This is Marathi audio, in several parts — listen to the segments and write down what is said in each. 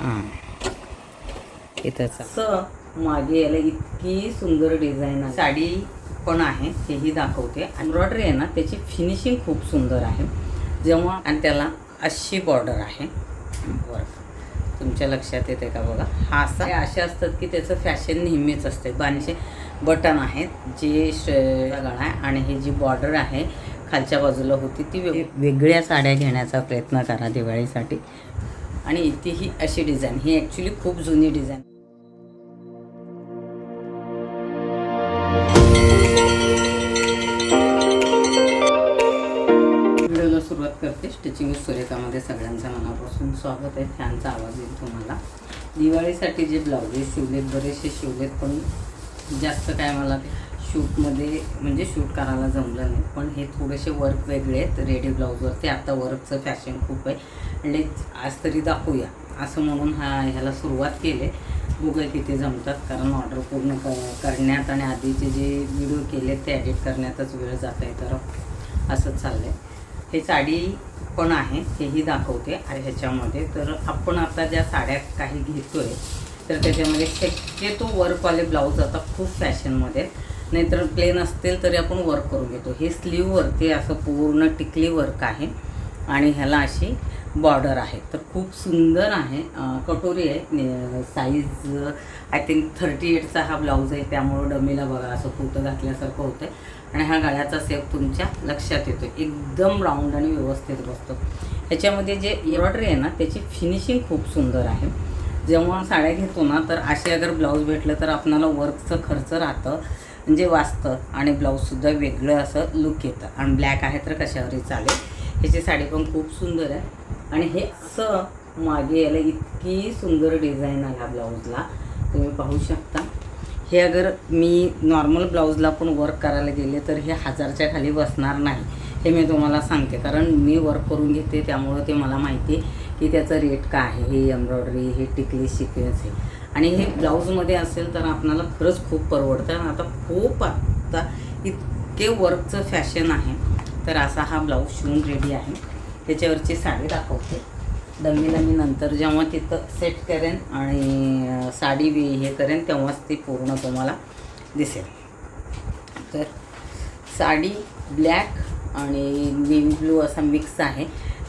हां. इथंच असं मागे याला इतकी सुंदर डिझाईन आहे. साडी पण आहे तेही दाखवते. एम्ब्रॉयडरी आहे ना त्याची फिनिशिंग खूप सुंदर आहे. जेव्हा आणि त्याला अशी बॉर्डर आहे. वर्क तुमच्या लक्षात येते का बघा? हा असा. असे असतात की त्याचं फॅशन नेहमीच असते. बाणीचे बटन आहेत जे गळा आहे आणि ही जी बॉर्डर आहे खालच्या बाजूला होती ती वेगळ्या साड्या घेण्याचा प्रयत्न करा दिवाळीसाठी. आणि ती ही अशी डिझाईन ही ॲक्च्युली खूप जुनी डिझाईन व्हिडिओला सुरुवात करते. स्टिचिंग सुरेखामध्ये सगळ्यांचं मनापासून स्वागत आहे. फॅनचा आवाज येईल तुम्हाला. दिवाळीसाठी जे ब्लाउजेस शिवलेत बरेचसे शिवलेत पण जास्त काय मला ते शूटमध्ये म्हणजे शूट करायला जमलं नाही. पण हे थोडेसे वर्क वेगळे आहेत. रेडी ब्लाऊजवरती आता वर्कचं फॅशन खूप आहे. म्हणजे आज तरी दाखवूया. असं म्हणून हा ह्याला सुरुवात केली. बघूया किती जमतात. कारण ऑर्डर पूर्ण क करण्यात आणि आधीचे जे व्हिडिओ केले ते एडिट करण्यातच वेळ जात आहे तर असंच चाललं आहे हे साडी पण आहे. हेही दाखवते. आणि ह्याच्यामध्ये तर आपण आता ज्या साड्या काही घेतो आहे तर त्याच्यामध्ये शक्यतो वर्कवाले ब्लाऊज आता खूप फॅशनमध्ये आहेत. नाहीतर प्लेन असतील तरी आपण वर्क करून घेतो. हे स्लीववरती असं पूर्ण टिकली वर्क आहे आणि ह्याला अशी बॉर्डर आहे. तर खूप सुंदर आहे. कटोरी आहे. साईज आय थिंक थर्टी एटचा हा ब्लाऊज आहे. त्यामुळं डमीला बघा असं कुर्तं घातल्यासारखं होतं आहे आणि हा गळ्याचा सेप तुमच्या लक्षात येतो एकदम राऊंड आणि व्यवस्थित बसतो. ह्याच्यामध्ये जे एम्ब्रॉयडरी आहे ना त्याची फिनिशिंग खूप सुंदर आहे. जेव्हा साड्या घेतो ना तर असे अगर ब्लाऊज भेटलं तर आपणाला वर्कचं खर्च राहतं. म्हणजे वाचतं आणि ब्लाऊजसुद्धा वेगळं असं लुक येतं. आणि ब्लॅक आहे तर कशावरही चालेल. ह्याची साडी पण खूप सुंदर आहे. आणि हे असं मागे याला इतकी सुंदर डिझाईन आहे ह्या ब्लाऊजला तुम्ही पाहू शकता. हे अगर मी नॉर्मल ब्लाऊजला पण वर्क करायला गेले तर हे हजारच्या खाली बसणार नाही. हे मी तुम्हाला सांगते. कारण मी वर्क करून घेते त्यामुळं ते मला माहिती आहे की त्याचं रेट काय आहे. हे एम्ब्रॉयडरी हे टिकली सिक्वेन्स आहे आणि हे ब्लाऊजमध्ये असेल तर आपणाला खरंच खूप परवडतं. आणि आता खूप आता इतके वर्कचं फॅशन आहे. तर असा हा ब्लाऊज शिवून रेडी आहे. त्याच्यावरची साडी दाखवते. दमीला मी नंतर जेव्हा तिथं सेट करेन आणि साडी हे करेन तेव्हाच ती पूर्ण तुम्हाला दिसेल. तर साडी ब्लॅक आणि नेव्ही ब्लू असा मिक्स आहे.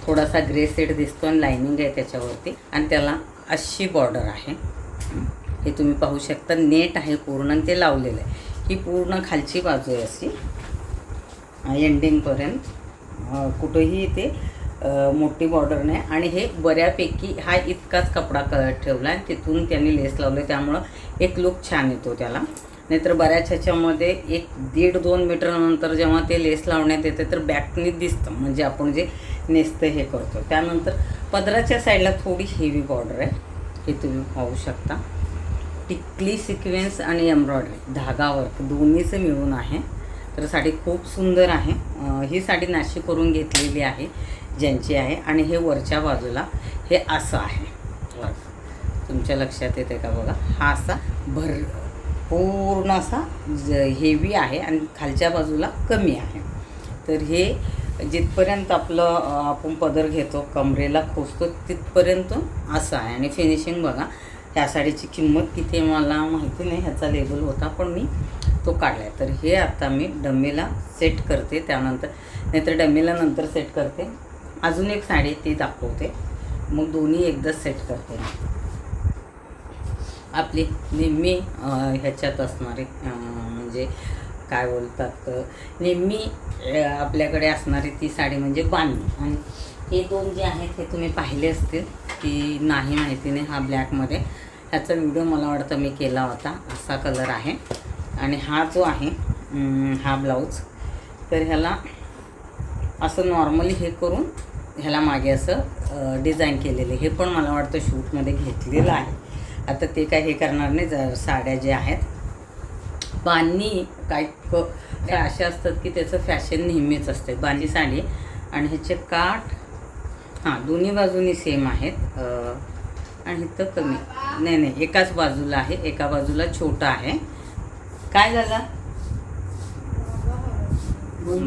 थोडासा ग्रे सेट दिसतो आणि लायनिंग आहे त्याच्यावरती. आणि त्याला अशी बॉर्डर आहे. हे तुम्ही पाहू शकता नेट आहे पूर्ण आणि ते लावलेलं आहे. ही पूर्ण खालची बाजू आहे अशी. एंडिंगपर्यंत कुठंही ते मोठी बॉर्डर नाही. आणि हे बऱ्यापैकी हा इतकाच कपडा क ठेवला आणि तिथून त्यांनी लेस लावले. त्यामुळं एक लुक छान येतो त्याला. नाहीतर बऱ्याच ह्याच्यामध्ये एक दीड दोन मीटरनंतर जेव्हा ते लेस लावण्यात येते तर बॅकनी दिसतं. म्हणजे आपण जे नेसतं हे करतो. त्यानंतर पदराच्या साईडला थोडी हेवी बॉर्डर आहे. हे तुम्ही पाहू शकता. टिकली सिक्वेन्स आणि एम्ब्रॉयडरी. धागा वर्क दोन्हीचं मिळून आहे. तर साडी खूप सुंदर आहे. ही साडी नाशिक करून घेतलेली आहे ज्यांची आहे. आणि हे वरच्या बाजूला हे असं आहे. तुमच्या लक्षात येते का बघा? हा असा भर पूर्ण असा हेवी आहे आणि खालच्या बाजूला कमी आहे. तर हे जिथपर्यंत आपलं आपण पदर घेतो कमरेला खोचतो तिथपर्यंत असं आहे. आणि फिनिशिंग बघा ह्या साडीची किंमत किती आहे मला माहिती नाही ह्याचा लेबल होता पण मी तो काढला तर हे आता मी डम्मीला सेट करते त्यानंतर. नाहीतर डम्मीला नंतर सेट करते. अजून एक साडी ती दाखवते. मग दोन्ही एकदा सेट करते. आपली नेहमी ह्याच्यात असणारे म्हणजे काय बोलतात नेहमी आपल्याकडे असणारी ती साडी म्हणजे बांधणी. आणि हे दोन जे आहेत हे तुम्ही पाहिले असतील की नाही माहिती नाही हा ब्लॅकमध्ये ह्याचा व्हिडिओ मला वाटतं मी केला होता. असा कलर आहे. आणि हा जो आहे हा ब्लाऊज तर ह्याला असं नॉर्मली हे करून ह्याला मागे असं डिझाईन केलेलं आहे. हे पण मला वाटतं शूटमध्ये घेतलेलं आहे. आता ते काय हे करणार नाही. जर साड्या ज्या आहेत बांधणी काय असे काय अशा असतात की त्याचं फॅशन नेहमीच असते. बांधणी साडी. आणि ह्याचे काठ हां दोन्ही बाजूनी सेम आहेत. आणि इथं कमी. नाही नाही एकाच बाजूला आहे एका बाजूला छोटा आहे. काय झालं?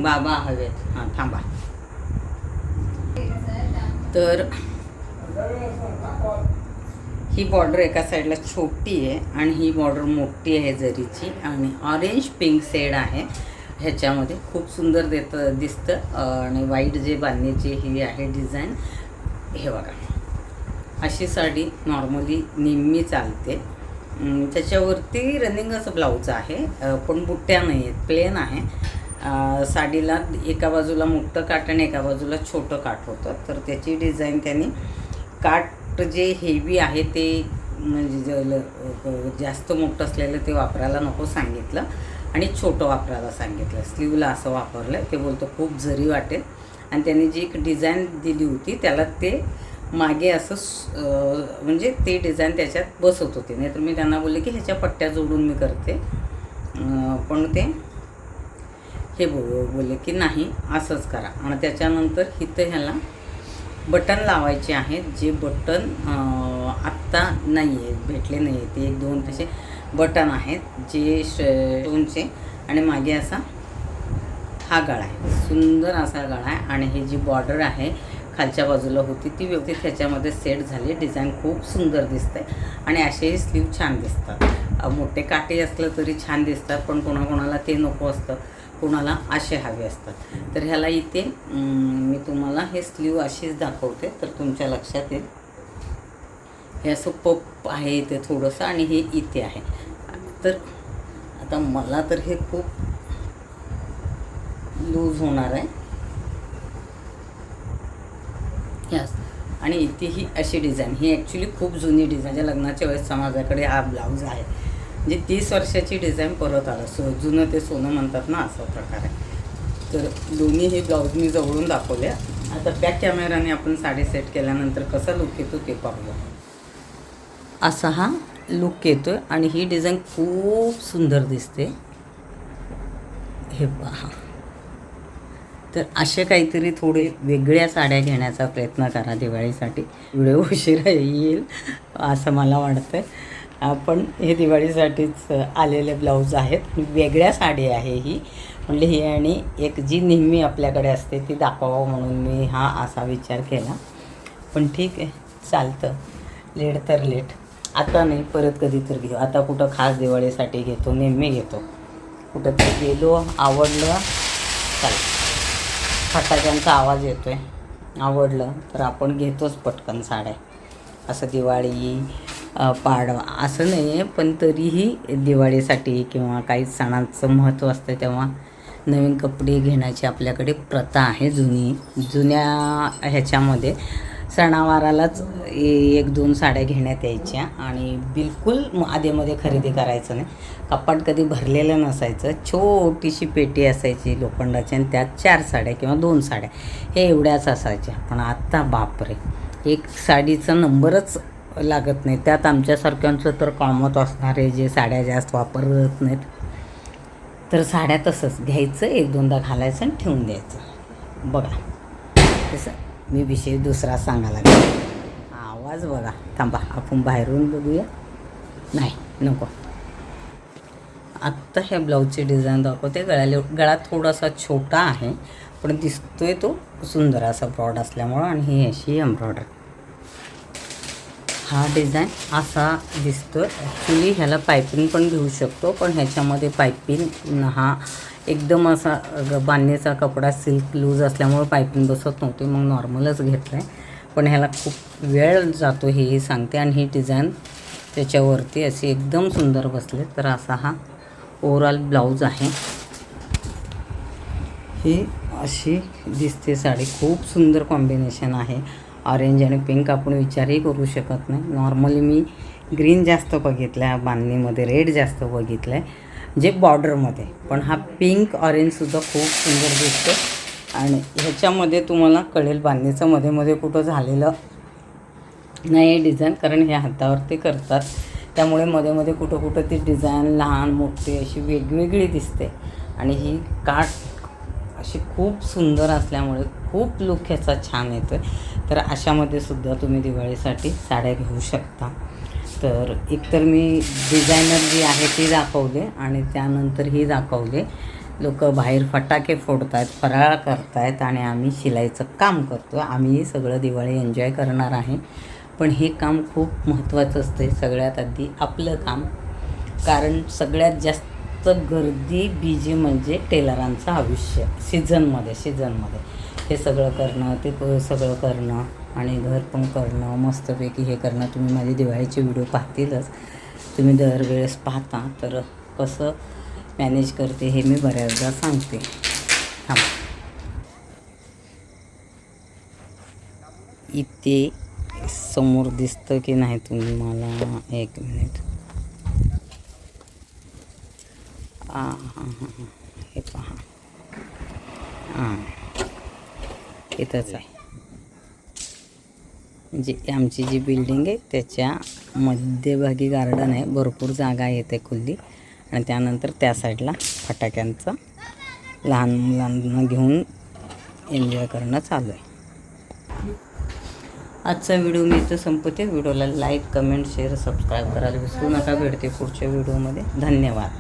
बाबा हवेत हां थांबा. तर ही बॉर्डर एका साईडला छोटी आहे आणि ही बॉर्डर मोठी आहे जरीची आणि ऑरेंज पिंक शेड आहे. ह्याच्यामध्ये खूप सुंदर देतं दिसतं. आणि वाईट जे बांधण्याची ही आहे डिझाईन हे बघा. अशी साडी नॉर्मली नेहमी चालते. त्याच्यावरती रनिंग असं ब्लाऊज आहे पण बुट्ट्या नाही आहेत प्लेन आहे. साडीला एका बाजूला मोठं काट आणि एका बाजूला छोटं काठ होतं. तर त्याची डिझाईन त्यांनी काठ जे हेवी आहे ते म्हणजे ल- जास्त मोठं असलेलं ते वापरायला नको सांगितलं. आणि छोटं वापरायला सांगितलं. स्लीवला असं वापरलं ते बोलतो खूप जरी वाटेल. आणि त्यांनी जी एक डिझाईन दिली होती त्याला ते मागे असं म्हणजे ते डिझाईन त्याच्यात बसवत होते. नाहीतर मी त्यांना बोलले की ह्याच्या पट्ट्या जोडून मी करते. पण ते हे बो बोलले की नाही असंच करा. आणि त्याच्यानंतर इथं ह्याला बटन लावायचे आहेत जे बटन आत्ता नाही आहेत भेटले नाही आहे ते एक दोन तसे बटन आहेत जे शोनचे आणि मागे असा हा गळा आहे. सुंदर असा गळा आहे. आणि हे जी बॉर्डर आहे खालच्या बाजूला होती. ती व्यवस्थित ह्याच्यामध्ये सेट झाली. डिझाईन खूप सुंदर दिसते आणि असेही स्लीव छान दिसतात. मोठे काटे असलं तरी छान दिसतात पण कोणाकोणाला ते नको असतं. कोणाला असे हवे असतात. तर ह्याला इथे मी तुम्हाला हे स्लीव अशीच दाखवते. तर तुमच्या लक्षात येईल. हे असं पप आहे इथे थोडंसं आणि हे इथे आहे. तर आता मला तर हे खूप लूज होणार आहे. यस आणि ती ही अशी डिझाईन ही ॲक्च्युली खूप जुनी डिझाईन ज्या लग्नाच्या वेळेस समाजाकडे हा ब्लाऊज आहे. म्हणजे तीस वर्षाची डिझाईन परत आलं. सो जुनं ते सोनं म्हणतात ना असा प्रकार आहे. तर दोन्ही हे ब्लाऊज मी जवळून दाखवले. आता बॅक कॅमेराने आपण साडी सेट केल्यानंतर कसा लुक येतो ते पाहूया. असा हा लुक येतो आहे आणि ही डिझाईन खूप सुंदर दिसते. हे पहा. तर असे काहीतरी थोडे वेगळ्या साड्या घेण्याचा प्रयत्न करा दिवाळीसाठी. व्हिडिओ उशिरा येईल असं मला वाटतं पण हे दिवाळीसाठीच आलेले ब्लाऊज आहेत. वेगळ्या साडी आहे ही. म्हणजे ही आणि एक जी नेहमी आपल्याकडे असते ती दाखवावं म्हणून मी हा असा विचार केला. पण ठीक आहे चालतं. लेट तर लेट. आता नाही परत कधी तर घेऊ. आता कुठं खास दिवाळीसाठी घेतो नेहमी घेतो. कुठं तर गेलो आवडलं चालतं. फटाक्यांचा आवाज येतो आहे आवडलं तर आपण घेतोच पटकन साड्या. असं दिवाळी पाडवा असं नाही आहे पण तरीही दिवाळीसाठी किंवा काही सणांचं महत्त्व असतं तेव्हा नवीन कपडे घेण्याची आपल्याकडे प्रथा आहे जुनी. जुन्या ह्याच्यामध्ये सणावारालाच ए- एक दोन साड्या घेण्यात यायच्या आणि बिलकुल आधेमध्ये खरेदी करायचं नाही. कपाट कधी भरलेलं नसायचं छोटीशी पेटी असायची लोखंडाची आणि त्यात चार साड्या किंवा दोन साड्या. हे एवढ्याच असायच्या. पण आत्ता बापरे एक साडीचा नंबरच लागत नाही. त्यात आमच्यासारख्यांचं तर कामत असणारे जे साड्या जास्त वापरत नाहीत तर साड्या तसंच घ्यायचं एक दोनदा घालायचं आणि ठेवून द्यायचं. बघा तसं मी विषय दुसरा सांगायला लागेल. आवाज बघा थांबा आपण बाहेरून बघूया. नाही नको. आत्ता ह्या ब्लाऊजची डिझाईन दाखवते. गळ्याला गळा थोडासा छोटा आहे पण दिसतोय तो सुंदर असा ब्रॉड असल्यामुळं आणि ही अशी एम्ब्रॉयडरी हा डिझाईन असा दिसतो. ॲक्च्युली ह्याला पायपिंग पण घेऊ शकतो पण ह्याच्यामध्ये पायपिंग हा एकदम असा ग- बांधणीचा कपडा सिल्क लूज असल्यामुळे पायपिंग बसत नव्हती मग नॉर्मलच घेतलं आहे पण ह्याला खूप वेळ जातो हेही सांगते आणि ही डिझाईन त्याच्यावरती अशी एकदम सुंदर बसले. तर असा हा ओवरऑल ब्लाऊज आहे. ही अशी दिसते साडी. खूप सुंदर कॉम्बिनेशन आहे. ऑरेंज आणि पिंक आपण विचारही करू शकत नाही. नॉर्मली मी ग्रीन जास्त बघितलं आहे बांधणीमध्ये रेड जास्त बघितलं आहे जे बॉर्डरमध्ये पण हा पिंक ऑरेंजसुद्धा खूप सुंदर दिसतो आणि ह्याच्यामध्ये तुम्हाला कळेल बांधणीचं मध्ये मध्ये कुठं झालेलं नाही डिझाईन कारण हे हातावर ते करतात. त्यामुळे मध्ये मध्ये कुठं कुठं ती डिझाईन लहान मोठी अशी वेगवेगळी दिसते. आणि ही काठ अशी खूप सुंदर असल्यामुळे खूप लुक ह्याचा छान येतो आहे तर अशामध्ये सुद्धा तुम्ही दिवाळीसाठी साड्या घेऊ शकता. तर एकतर मी डिझायनर जी आहे ती दाखवले आणि त्यानंतर ही दाखवले. लोक बाहेर फटाके फोडत आहेत फराळ करत आहेत आणि आम्ही शिलाईचं काम करतो आम्ही सगळं दिवाळी एन्जॉय करणार आहे. पण हे काम खूप महत्त्वाचं असतं सगळ्यात आधी आपलं काम. कारण सगळ्यात जास्त गर्दी बीजी म्हणजे टेलरांचं आयुष्य. सीझनमध्ये सीझनमध्ये हे सगळं करणं ते प- सगळं करणं आणि घर पण करणं मस्तपैकी हे करणं. तुम्ही माझे दिवाळीचे व्हिडिओ पाहतीलच. तुम्ही दरवेळेस पाहता तर कसं मॅनेज करते हे मी बऱ्याचदा सांगते. थांबा. इथे समोर दिसतं की नाही तुम्ही मला? एक मिनिट हां हां हां हां. हे पहा. हां. इथंच आहे. जी आमची जी बिल्डिंग आहे त्याच्या मध्यभागी गार्डन आहे. भरपूर जागा आहे खुल्ली. आणि त्यानंतर त्या साईडला फटाक्यांचं लहान मुलांना घेऊन एन्जॉय करणं चालू आहे. आजचा व्हिडिओ मी इथं संपवते. व्हिडिओला लाईक कमेंट शेअर सबस्क्राईब करायला विसरू नका. भेटते पुढच्या व्हिडिओमध्ये धन्यवाद.